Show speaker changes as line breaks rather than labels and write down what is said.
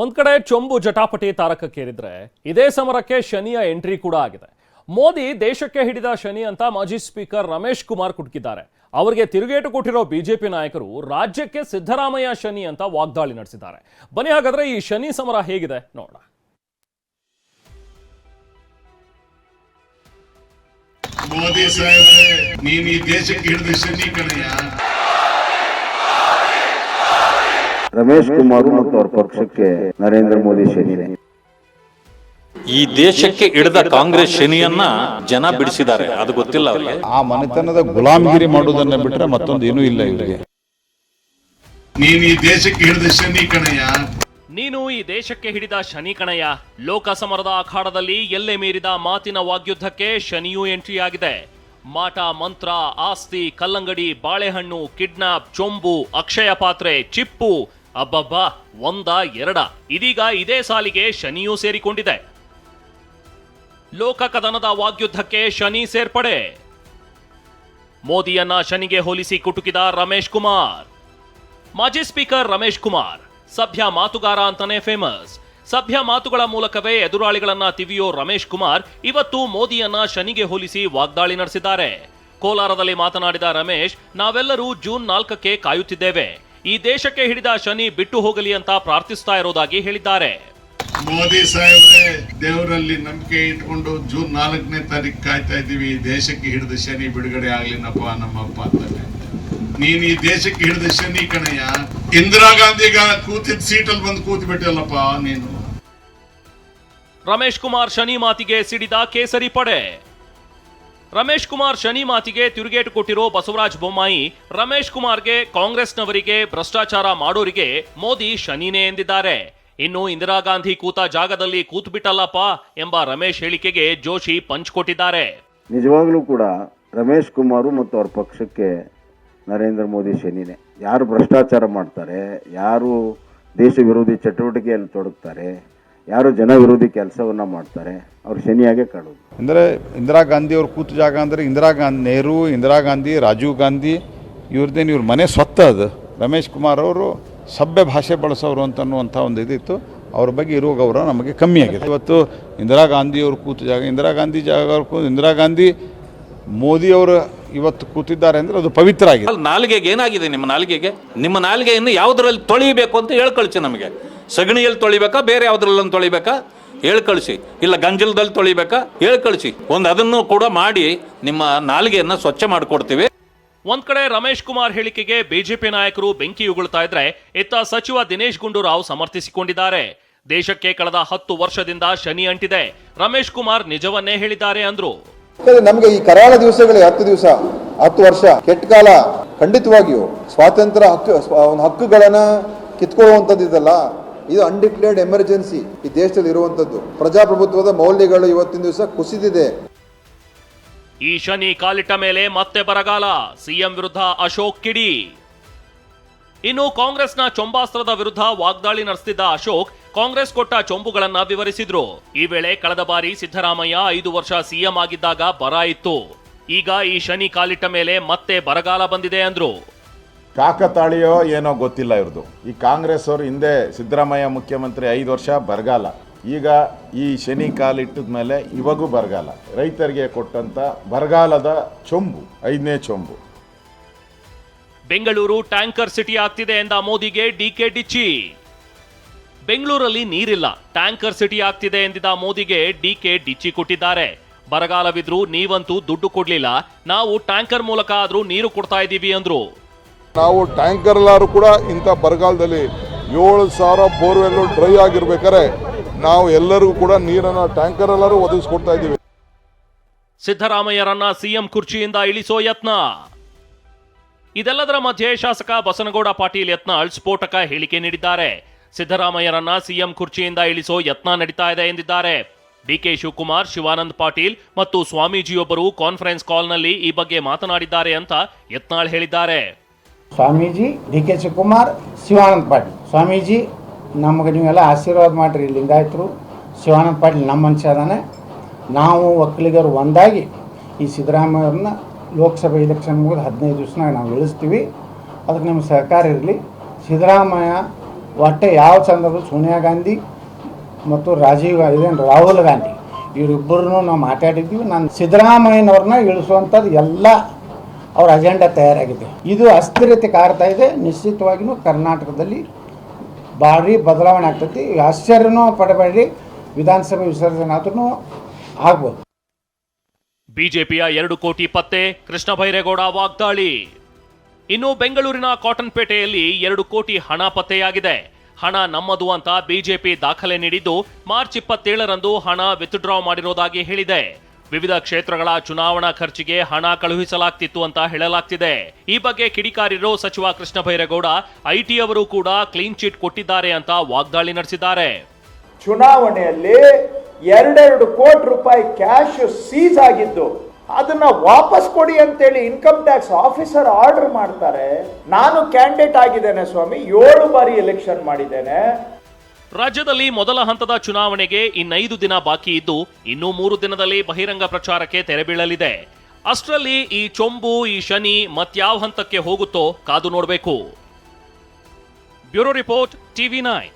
ಒಂದ್ ಕಡೆ ಚೊಂಬು ಜಟಾಪಟಿ ತಾರಕಕ್ಕೇರಿದ್ರೆ, ಇದೇ ಸಮರಕ್ಕೆ ಶನಿಯ ಎಂಟ್ರಿ ಕೂಡ ಆಗಿದೆ. ಮೋದಿ ದೇಶಕ್ಕೆ ಹಿಡಿದ ಶನಿ ಅಂತ ಮಾಜಿ ಸ್ಪೀಕರ್ ರಮೇಶ್ ಕುಮಾರ್ ಕುಟುಕಿದ್ದಾರೆ ಅವರಿಗೆ ತಿರುಗೇಟು ಕೊಟ್ಟಿರೋ ಬಿಜೆಪಿ ನಾಯಕರು ರಾಜ್ಯಕ್ಕೆ ಸಿದ್ದರಾಮಯ್ಯ ಶನಿ ಅಂತ ವಾಗ್ದಾಳಿ ನಡೆಸಿದ್ದಾರೆ. ಬನ್ನಿ ಹಾಗಾದ್ರೆ ಈ ಶನಿ ಸಮರ ಹೇಗಿದೆ ನೋಡೋಣ.
ಮೋದಿ ಸಾಹೇಬ್ರೆ, ನೀನ್ ಈ ದೇಶಕ್ಕೆ ಹಿಡಿದ ಶನಿ ಕಣಯ್ಯ.
ರಮೇಶ್ ಕುಮಾರ್ ಮತ್ತು ಅವರ ಪಕ್ಷಕ್ಕೆ ನರೇಂದ್ರ ಮೋದಿ ಶನಿ.
ಈ ದೇಶಕ್ಕೆ ಹಿಡಿದ ಕಾಂಗ್ರೆಸ್ ಶನಿಯನ್ನ ಜನ ಬಿಡಿಸಿದ್ದಾರೆ. ಅದು ಗೊತ್ತಿಲ್ಲ ಅವರಿಗೆ.
ಆ ಮನೆತನದ ಗುಲಾಮಗಿರಿ ಮಾಡುವುದನ್ನ ಬಿಟ್ರೆ ಮತ್ತೊಂದು ಏನೂ ಇಲ್ಲ ಇವರಿಗೆ.
ನೀನು ಈ ದೇಶಕ್ಕೆ ಹಿಡಿದ ಶನಿ ಕಣಯ್ಯ.
ನೀನು ಈ ದೇಶಕ್ಕೆ ಹಿಡಿದ ಶನಿ ಕಣಯ್ಯ. ಲೋಕ ಸಮರದ ಅಖಾಡದಲ್ಲಿ ಎಲ್ಲೆ ಮೀರಿದ ಮಾತಿನ ವಾಗ್ಯುದ್ಧಕ್ಕೆ ಶನಿಯೂ ಎಂಟ್ರಿ ಆಗಿದೆ. ಮಾಟ ಮಂತ್ರ ಆಸ್ತಿ ಕಲ್ಲಂಗಡಿ ಬಾಳೆಹಣ್ಣು ಕಿಡ್ನಾಪ್ ಚೊಂಬು ಅಕ್ಷಯ ಪಾತ್ರೆ ಚಿಪ್ಪು ಅಬ್ಬಬ್ಬಾ, ಒಂದ, ಎರಡ. ಇದೀಗ ಇದೇ ಸಾಲಿಗೆ ಶನಿಯೂ ಸೇರಿಕೊಂಡಿದೆ. ಲೋಕ ಕದನದ ವಾಗ್ಯುದ್ಧಕ್ಕೆ ಶನಿ ಸೇರ್ಪಡೆ. ಮೋದಿಯನ್ನ ಶನಿಗೆ ಹೋಲಿಸಿ ಕುಟುಕಿದ ರಮೇಶ್ ಕುಮಾರ್. ಮಾಜಿ ಸ್ಪೀಕರ್ ರಮೇಶ್ ಕುಮಾರ್, ಸಭ್ಯ ಮಾತುಗಾರ ಅಂತಾನೆ ಫೇಮಸ್ ಸಭ್ಯ ಮಾತುಗಳ ಮೂಲಕವೇ ಎದುರಾಳಿಗಳನ್ನ ತಿವಿಯೋ ರಮೇಶ್ ಕುಮಾರ್ ಇವತ್ತು ಮೋದಿಯನ್ನ ಶನಿಗೆ ಹೋಲಿಸಿ ವಾಗ್ದಾಳಿ ನಡೆಸಿದ್ದಾರೆ. ಕೋಲಾರದಲ್ಲಿ ಮಾತನಾಡಿದ ರಮೇಶ್, ನಾವೆಲ್ಲರೂ ಜೂನ್ ನಾಲ್ಕಕ್ಕೆ ಕಾಯುತ್ತಿದ್ದೇವೆ. ಈ ದೇಶಕ್ಕೆ ಹಿಡಿದ ಶನಿ ಬಿಟ್ಟು ಹೋಗಲಿ ಅಂತ ಪ್ರಾರ್ಥಿಸ್ತಾ ಇರೋದಾಗಿ ಹೇಳಿದ್ದಾರೆ.
ಮೋದಿ ಸಾಹೇಬ್ರೆ ದೇವರಲ್ಲಿ ನಂಬಿಕೆ ಇಟ್ಕೊಂಡು ಜೂನ್ ನಾಲ್ಕನೇ ತಾರೀಕು ಕಾಯ್ತಾ ಇದ್ದೀವಿ. ಈ ದೇಶಕ್ಕೆ ಹಿಡಿದ ಶನಿ ಬಿಡುಗಡೆ ಆಗ್ಲಿನಪ್ಪ ನಮ್ಮಪ್ಪ ಅಂತಾನೆ ನೀನ್ ಈ ದೇಶಕ್ಕೆ ಹಿಡಿದ ಶನಿ ಕಣಯ್ಯ. ಇಂದಿರಾ ಗಾಂಧಿಗ ಕೂತಿದ್ ಸೀಟಲ್ಲಿ ಬಂದು ಕೂತ್ ಬಿಟ್ಟಲ್ಲಪ್ಪ ನೀನು.
ರಮೇಶ್ ಕುಮಾರ್ ಶನಿ ಮಾತಿಗೆ ಸಿಡಿದ ಕೇಸರಿ ಪಡೆ. ರಮೇಶ್ ಕುಮಾರ್ ಶನಿ ಮಾತಿಗೆ ತಿರುಗೇಟು ಕೊಟ್ಟಿರೋ ಬಸವರಾಜ ಬೊಮ್ಮಾಯಿ, ರಮೇಶ್ ಕುಮಾರ್ಗೆ ಕಾಂಗ್ರೆಸ್ನವರಿಗೆ ಭ್ರಷ್ಟಾಚಾರ ಮಾಡೋರಿಗೆ ಮೋದಿ ಶನಿನೇ ಎಂದಿದ್ದಾರೆ. ಇನ್ನು ಇಂದಿರಾ ಗಾಂಧಿ ಕೂತ ಜಾಗದಲ್ಲಿ ಕೂತ್ಬಿಟ್ಟಲ್ಲಪ್ಪ ಎಂಬ ರಮೇಶ್ ಹೇಳಿಕೆಗೆ ಜೋಶಿ ಪಂಚ್ ಕೊಟ್ಟಿದ್ದಾರೆ.
ನಿಜವಾಗ್ಲೂ ಕೂಡ ರಮೇಶ್ ಕುಮಾರು ಮತ್ತು ಅವ್ರ ಪಕ್ಷಕ್ಕೆ ನರೇಂದ್ರ ಮೋದಿ ಶನಿನೇ. ಯಾರು ಭ್ರಷ್ಟಾಚಾರ ಮಾಡ್ತಾರೆ, ಯಾರು ದೇಶ ವಿರೋಧಿ ಚಟುವಟಿಕೆಯಲ್ಲಿ ತೊಡಗ್ತಾರೆ, ಯಾರು ಜನ ವಿರೋಧಿ ಕೆಲಸವನ್ನ ಮಾಡ್ತಾರೆ ಅವ್ರು ಶನಿಯಾಗೆ ಕಾಣೋದು
ಅಂದರೆ ಇಂದಿರಾ ಗಾಂಧಿ ಅವ್ರ ಕೂತು ಜಾಗ ಅಂದರೆ ಇಂದಿರಾ ಗಾಂಧಿ ನೆಹರು ಇಂದಿರಾ ಗಾಂಧಿ ರಾಜೀವ್ ಗಾಂಧಿ ಇವ್ರದ್ದೇನು ಇವ್ರ ಮನೆ ಸ್ವತ್ತ ಅದು. ರಮೇಶ್ ಕುಮಾರ್ ಅವರು ಸಭ್ಯ ಭಾಷೆ ಬಳಸೋರು ಅಂತ ಅನ್ನುವಂಥ ಒಂದು ಇದಿತ್ತು. ಅವ್ರ ಬಗ್ಗೆ ಇರೋ ಗೌರವ ನಮಗೆ ಕಮ್ಮಿ ಆಗಿದೆ. ಇವತ್ತು ಇಂದಿರಾ ಗಾಂಧಿ ಅವ್ರು ಕೂತು ಜಾಗ ಇಂದಿರಾ ಗಾಂಧಿ ಜಾಗ ಅವ್ರು ಕೂತು ಇಂದಿರಾ ಗಾಂಧಿ ಮೋದಿ ಅವರು ಇವತ್ತು ಕೂತಿದ್ದಾರೆ ಅಂದರೆ ಅದು ಪವಿತ್ರ ಆಗಿದೆ
ಅಲ್ಲಿ ನಾಲಿಗೆಗೆ ಏನಾಗಿದೆ ನಿಮ್ಮ ನಾಲಿಗೆಗೆ? ನಿಮ್ಮ ನಾಲಿಗೆಯನ್ನು ಯಾವುದರಲ್ಲಿ ತೊಳಿಬೇಕು ಅಂತ ಹೇಳ್ಕೊಳ್ಚೆ ನಮಗೆ. ಸಗಣಿಯಲ್ಲಿ ತೊಳಿಬೇಕಾ ಬೇರೆ ಯಾವುದ್ರಲ್ಲೊಂದು ತೊಳಿಬೇಕಾ? ಹೇಳ್ಕಳಿಸಿ ಇಲ್ಲ ಗಂಜಲದಲ್ಲಿ ತೊಳಿಬೇಕಾ? ಹೇಳ್ಕಳಿಸಿ ಒಂದು ಅದನ್ನು ಕೂಡ ಮಾಡಿ ನಿಮ್ಮ ನಾಲಿಗೆಯನ್ನು ಸ್ವಚ್ಛ ಮಾಡಿಕೊಡ್ತೀವಿ.
ಒಂದ್ ಕಡೆ ರಮೇಶ್ ಕುಮಾರ್ ಹೇಳಿಕೆಗೆ ಬಿಜೆಪಿ ನಾಯಕರು ಬೆಂಕಿ ಉಗುಳ್ತಾ ಇದ್ರೆ ಇತ್ತ ಸಚಿವ ದಿನೇಶ್ ಗುಂಡೂರಾವ್ ಸಮರ್ಥಿಸಿಕೊಂಡಿದ್ದಾರೆ. ದೇಶಕ್ಕೆ ಕಳೆದ ಹತ್ತು ವರ್ಷದಿಂದ ಶನಿ ಅಂಟಿದೆ. ರಮೇಶ್ ಕುಮಾರ್ ನಿಜವನ್ನೇ ಹೇಳಿದ್ದಾರೆ ಅಂದ್ರು.
ನಮಗೆ ಈ ಕರಾಳ ದಿವಸಗಳಿಗೆ ಹತ್ತು ದಿವಸ ಹತ್ತು ವರ್ಷ ಕೆಟ್ಟ ಕಾಲ ಖಂಡಿತವಾಗಿಯೂ ಸ್ವಾತಂತ್ರ್ಯ ಹಕ್ಕು ಒಂದು ಹಕ್ಕುಗಳನ್ನ ಕಿತ್ಕೊಳ್ಳುವಂಥದ್ದು ಇದಲ್ಲ ಇದು ಅನ್ಡಿಕ್ಲೇರ್ಡ್ ಎಮರ್ಜೆನ್ಸಿ ಈ ದೇಶದಲ್ಲಿ ಇರುವಂಥದ್ದು ಪ್ರಜಾಪ್ರಭುತ್ವದ ಮೌಲ್ಯಗಳು ಇವತ್ತಿನ ದಿವಸ ಕುಸಿದಿದೆ.
ಈ ಶನಿ ಕಾಲಿಟ್ಟ ಮೇಲೆ ಮತ್ತೆ ಬರಗಾಲ. ಸಿಎಂ ವಿರುದ್ಧ ಅಶೋಕ್ ಕಿಡಿ. ಇನ್ನು ಕಾಂಗ್ರೆಸ್ನ ಚೊಂಬಾಸ್ತ್ರದ ವಿರುದ್ಧ ವಾಗ್ದಾಳಿ ನಡೆಸಿದ್ದ ಅಶೋಕ್ ಕಾಂಗ್ರೆಸ್ ಕೊಟ್ಟ ಚೊಂಬುಗಳನ್ನ ವಿವರಿಸಿದ್ರು. ಈ ವೇಳೆ ಕಳೆದ ಬಾರಿ ಸಿದ್ದರಾಮಯ್ಯ ಐದು ವರ್ಷ ಸಿಎಂ ಆಗಿದ್ದಾಗ ಬರ ಇತ್ತು. ಈಗ ಈ ಶನಿ ಕಾಲಿಟ್ಟ ಮೇಲೆ ಮತ್ತೆ ಬರಗಾಲ ಬಂದಿದೆ ಅಂದ್ರು.
ಕಾಕತಾಳಿಯೋ ಏನೋ ಗೊತ್ತಿಲ್ಲ ಇವ್ರದ್ದು ಈ ಕಾಂಗ್ರೆಸ್ ಅವರು ಹಿಂದೆ ಸಿದ್ದರಾಮಯ್ಯ ಮುಖ್ಯಮಂತ್ರಿ ಐದು ವರ್ಷ ಬರಗಾಲ. ಈಗ ಈ ಶನಿ ಕಾಲಿಟ್ಟಿದ ಮೇಲೆ ಇವಾಗೂ ಬರಗಾಲ. ರೈತರಿಗೆ ಕೊಟ್ಟಂತ ಬರಗಾಲದ ಚೊಂಬು, ಐದನೇ ಚೊಂಬು.
ಬೆಂಗಳೂರು ಟ್ಯಾಂಕರ್ ಸಿಟಿ ಆಗ್ತಿದೆ ಎಂದ ಮೋದಿಗೆ ಡಿಕೆ ಡಿಚ್ಚಿ. ಬೆಂಗಳೂರಲ್ಲಿ ನೀರಿಲ್ಲ. ಟ್ಯಾಂಕರ್ ಸಿಟಿ ಆಗ್ತಿದೆ ಎಂದಿದ ಮೋದಿಗೆ ಡಿಕೆ ಡಿಚ್ಚಿ ಕೊಟ್ಟಿದ್ದಾರೆ. ಬರಗಾಲವಿದ್ರೂ ನೀವಂತೂ ದುಡ್ಡು ಕೊಡ್ಲಿಲ್ಲ. ನಾವು ಟ್ಯಾಂಕರ್ ಮೂಲಕ ಆದ್ರೂ ನೀರು ಕೊಡ್ತಾ ಇದ್ದೀವಿ ಅಂದ್ರು.
ನಾವು ಟ್ಯಾಂಕರ್ ಎಲ್ಲರೂ ಕೂಡ ಇಂಥ ಬರಗಾಲದಲ್ಲಿ ಏಳು ಸಾವಿರ ಬೋರ್ವೆಲ್ಲು ಡ್ರೈ ಆಗಿರ್ಬೇಕಾದ್ರೆ ನಾವು ಎಲ್ಲರಿಗೂ ಕೂಡ ನೀರನ್ನು ಟ್ಯಾಂಕರ್ ಎಲ್ಲರೂ ಒದಗಿಸ್ಕೊಡ್ತಾ ಇದ್ದೀವಿ.
ಸಿದ್ದರಾಮಯ್ಯರನ್ನ ಸಿಎಂ ಕುರ್ಚಿಯಿಂದ ಇಳಿಸೋ ಯತ್ನ. ಇದೆಲ್ಲದರ ಮಧ್ಯೆ ಶಾಸಕ ಬಸನಗೌಡ ಪಾಟೀಲ್ ಯತ್ನಾಳ್ ಸ್ಫೋಟಕ ಹೇಳಿಕೆ ನೀಡಿದ್ದಾರೆ. ಸಿದ್ದರಾಮಯ್ಯರನ್ನ ಸಿಎಂ ಕುರ್ಚಿಯಿಂದ ಇಳಿಸೋ ಯತ್ನ ನಡೀತಾ ಇದೆ ಎಂದಿದ್ದಾರೆ. ಡಿಕೆ ಶಿವಕುಮಾರ್, ಶಿವಾನಂದ್ ಪಾಟೀಲ್ ಮತ್ತು ಸ್ವಾಮೀಜಿಯೊಬ್ಬರು ಕಾನ್ಫರೆನ್ಸ್ ಕಾಲ್ನಲ್ಲಿ ಈ ಬಗ್ಗೆ ಮಾತನಾಡಿದ್ದಾರೆ ಅಂತ ಯತ್ನಾಳ್ ಹೇಳಿದ್ದಾರೆ.
Swamiji D K Shivakumar, Shivananda Patil. Swamiji, ನಮಗೆ ನೀವೆಲ್ಲ ಆಶೀರ್ವಾದ ಮಾಡಿರಿ ಲಿಂಗಾಯತರು. ಶಿವಾನಂದ ಪಾಟೀಲ್ ನಮ್ಮ ಮನುಷ್ಯ ಅದಾನೆ. ನಾವು ಒಕ್ಕಲಿಗರು ಒಂದಾಗಿ ಈ ಸಿದ್ದರಾಮಯ್ಯವ್ರನ್ನ ಲೋಕಸಭೆ ಎಲೆಕ್ಷನ್ ಮುಗಿದು ಹದಿನೈದು ದಿವ್ಸನಾಗ ನಾವು ಇಳಿಸ್ತೀವಿ. ಅದಕ್ಕೆ ನಿಮ್ಮ ಸಹಕಾರ ಇರಲಿ. ಸಿದ್ದರಾಮಯ್ಯ ಒಟ್ಟೆ ಯಾವ ಸಂದರ್ಭದಲ್ಲಿ ಸೋನಿಯಾ ಗಾಂಧಿ ಮತ್ತು ರಾಜೀವ್ ಇದೇನು? ರಾಹುಲ್ ಗಾಂಧಿ. ಇವರಿಬ್ಬರನ್ನು ನಾವು ಮಾತಾಡಿದ್ದೀವಿ. ನಾನು ಸಿದ್ದರಾಮಯ್ಯನವ್ರನ್ನ ಇಳಿಸುವಂಥದ್ದು ಎಲ್ಲ ಅವ್ರ ಅಜೆಂಡಾ ತಯಾರಾಗಿದೆ. ಇದು ಅಸ್ಥಿರತೆ ಕಾಡ್ತಾ ಇದೆ. ನಿಶ್ಚಿತವಾಗಿಯೂ ಕರ್ನಾಟಕದಲ್ಲಿ ಭಾರಿ ಬದಲಾವಣೆ ಆಗ್ತೈತಿ. ಆಶ್ಚರ್ಯನೂ ಪಡಬೇಡಿ. ವಿಧಾನಸಭೆ ವಿಸರ್ಜನೆ ಆದ್ರೂ ಆಗ್ಬೋದು.
ಬಿಜೆಪಿಯ ಎರಡು ಕೋಟಿ ಪತ್ತೆ ಕೃಷ್ಣ ಬೈರೇಗೌಡ ವಾಗ್ದಾಳಿ. ಇನ್ನು ಬೆಂಗಳೂರಿನ ಕಾಟನ್ಪೇಟೆಯಲ್ಲಿ ಎರಡು ಕೋಟಿ ಹಣ ಪತ್ತೆಯಾಗಿದೆ. ಹಣ ನಮ್ಮದು ಅಂತ ಬಿಜೆಪಿ ದಾಖಲೆ ನೀಡಿದ್ದು ಮಾರ್ಚ್ ಇಪ್ಪತ್ತೇಳರಂದು ಹಣ ವಿತ್ಡ್ರಾ ಮಾಡಿರೋದಾಗಿ ಹೇಳಿದೆ. ವಿವಿಧ ಕ್ಷೇತ್ರಗಳ ಚುನಾವಣಾ ಖರ್ಚಿಗೆ ಹಣ ಕಳುಹಿಸಲಾಗ್ತಿತ್ತು ಅಂತ ಹೇಳಲಾಗ್ತಿದೆ. ಈ ಬಗ್ಗೆ ಕಿಡಿಕಾರಿರು ಸಚಿವ ಕೃಷ್ಣ ಬೈರೇಗೌಡ ಐಟಿ ಅವರು ಕೂಡ ಕ್ಲೀನ್ ಚಿಟ್ ಕೊಟ್ಟಿದ್ದಾರೆ ಅಂತ ವಾಗ್ದಾಳಿ ನಡೆಸಿದ್ದಾರೆ.
ಚುನಾವಣೆಯಲ್ಲಿ ಎರಡೆರಡು ಕೋಟಿ ರೂಪಾಯಿ ಕ್ಯಾಶ್ ಸೀಸ್ ಆಗಿದ್ದು, ಅದನ್ನ ವಾಪಸ್ ಕೊಡಿ ಅಂತೇಳಿ ಇನ್ಕಮ್ ಟ್ಯಾಕ್ಸ್ ಆಫೀಸರ್ ಆರ್ಡರ್ ಮಾಡ್ತಾರೆ. ನಾನು ಕ್ಯಾಂಡಿಡೇಟ್ ಆಗಿದ್ದೇನೆ ಸ್ವಾಮಿ, ಏಳು ಬಾರಿ ಎಲೆಕ್ಷನ್ ಮಾಡಿದ್ದೇನೆ.
ರಾಜ್ಯದಲ್ಲಿ ಮೊದಲ ಹಂತದ ಚುನಾವಣೆಗೆ ಇನ್ನೈದು ದಿನ ಬಾಕಿ ಇದ್ದು ಇನ್ನೂ ಮೂರು ದಿನದಲ್ಲಿ ಬಹಿರಂಗ ಪ್ರಚಾರಕ್ಕೆ ತೆರೆ ಬೀಳಲಿದೆ. ಅಷ್ಟರಲ್ಲಿ ಈ ಚೊಂಬು, ಈ ಶನಿ ಮತ್ಯಾವ ಹಂತಕ್ಕೆ ಹೋಗುತ್ತೋ ಕಾದು ನೋಡಬೇಕು. Bureau report, TV nine.